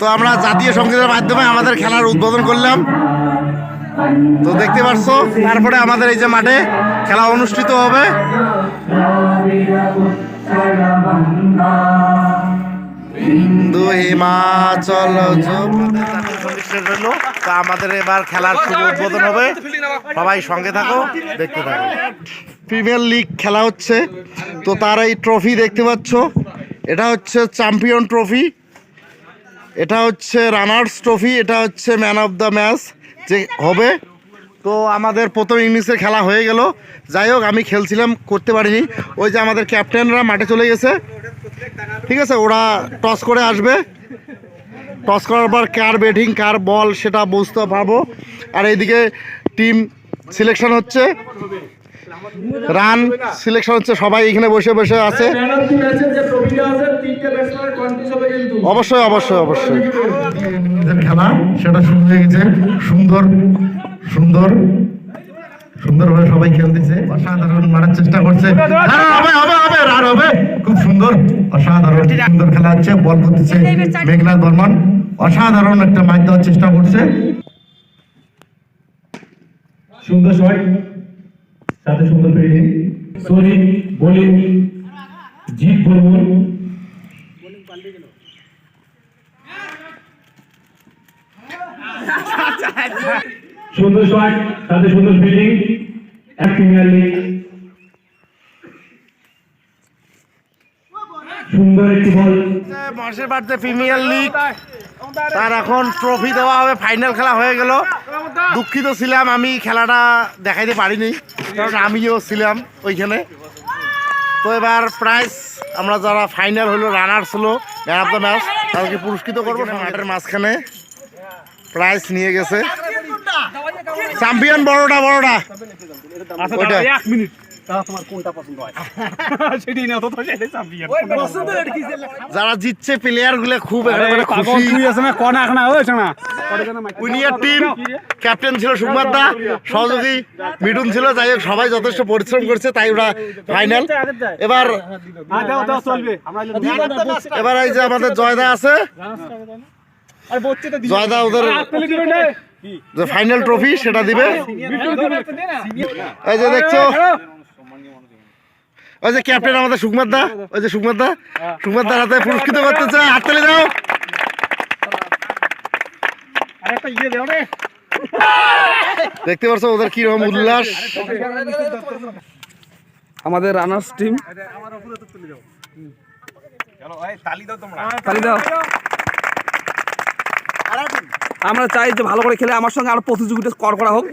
তো আমরা জাতীয় সংগীতের মাধ্যমে আমাদের খেলার উদ্বোধন করলাম। তো দেখতে পাচ্ছ, তারপরে আমাদের এই যে মাঠে খেলা অনুষ্ঠিত হবে। হিন্দু হিমাচল তো আমাদের এবার খেলার শুভ উদ্বোধন হবে। সবাই সঙ্গে থাকো, দেখতে থাকো। প্রিমিয়ার লিগ খেলা হচ্ছে। তো তার এই ট্রফি দেখতে পাচ্ছ। এটা হচ্ছে চ্যাম্পিয়ন ট্রফি এটা হচ্ছে রানার্স ট্রফি, এটা হচ্ছে ম্যান অফ দ্য ম্যাচ, যে হবে। তো আমাদের প্রথম ইনিংসে খেলা হয়ে গেল। যাই হোক, আমি খেলছিলাম, করতে পারিনি। ওই যে আমাদের ক্যাপ্টেনরা মাঠে চলে গেছে। ঠিক আছে, ওরা টস করে আসবে। টস করার পর কার ব্যাটিং, কার বল, সেটা বুঝতে পারব। আর এইদিকে টিম সিলেকশন হচ্ছে। রান সিলেকশন হচ্ছে সবাই এখানে বসে বসে আছে। পেনাল্টি ম্যাচের যে ট্রফিটা আছে তিনটে ব্যাটসম্যানের কন্ট্রিজ হবে কিন্তু অবশ্যই অবশ্যই অবশ্যই। খেলা সেটা শুরু হয়ে গেছে। সুন্দর সুন্দর সুন্দরভাবে সবাই খেলতেছে। অসাধারণ মারার চেষ্টা করছে। হ্যাঁ, হবে হবে হবে রান হবে। খুব সুন্দর অসাধারণ সুন্দর খেলা হচ্ছে। বল করতেছে মেঘনাথ বর্মন। অসাধারণ একটা মাইক দেওয়ার চেষ্টা করছে। সুন্দর শট সাথে সুন্দর fielding sorry, bowling Jit Barman সুন্দর শট সাথে সুন্দর ফিল্ডিং এক প্রিমিয়ার সুন্দর একটি বল মাসের বাড়িতে প্রিমিয়ার লিগ তার এখন ট্রফি দেওয়া হবে ফাইনাল খেলা হয়ে গেল। দুঃখিত ছিলাম আমি খেলাটা দেখাইতে পারিনি কারণ আমিও ছিলাম ওইখানে। তো এবার প্রাইজ আমরা যারা ফাইনাল হলো রানার্স হলো ম্যান অফ দ্য ম্যাচ তাদেরকে পুরস্কৃত করব মাঠের মাঝখানে। প্রাইজ নিয়ে গেছে। চ্যাম্পিয়ন বড়টা বড়টা। এক মিনিট তোমার কোনটা পছন্দ হয়? সেটাই না তো তো যারা জিতছে প্লেয়ারগুলো খুব খুশি। আছে না? কনা খানা হয়েছে না উইনিয়ার টিম ক্যাপ্টেন ছিল সুকুমার দা সহযোগী মিঠুন ছিল যাই হোক সবাই যথেষ্ট পরিশ্রম করছে তাই ওরা ফাইনাল এবার দাও দাও চলবে। আমরা এবার এই যে আমাদের জয়দা আছে। জয়দা ওদের যে ফাইনাল ট্রফি সেটা দিবে। এই যে দেখছ। ওই যে ক্যাপ্টেন আমাদের সুকুমার দা ওই যে সুকুমার দা সুকুমার দার হাতে পুরস্কৃত করতেছে হাততালি দাও। আর একটা ইয়ে দাও দেখতে পাচ্ছ ওদের কি রকম উল্লাস? আমাদের রানার্স টিম। তালি দাও আমরা চাই যে ভালো করে খেলে আমার সঙ্গে আরও প্রতিযোগিতা কর করা হোক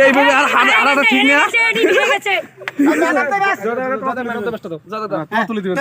এইভাবে আর হার- ঠিক না তুলে দিবেন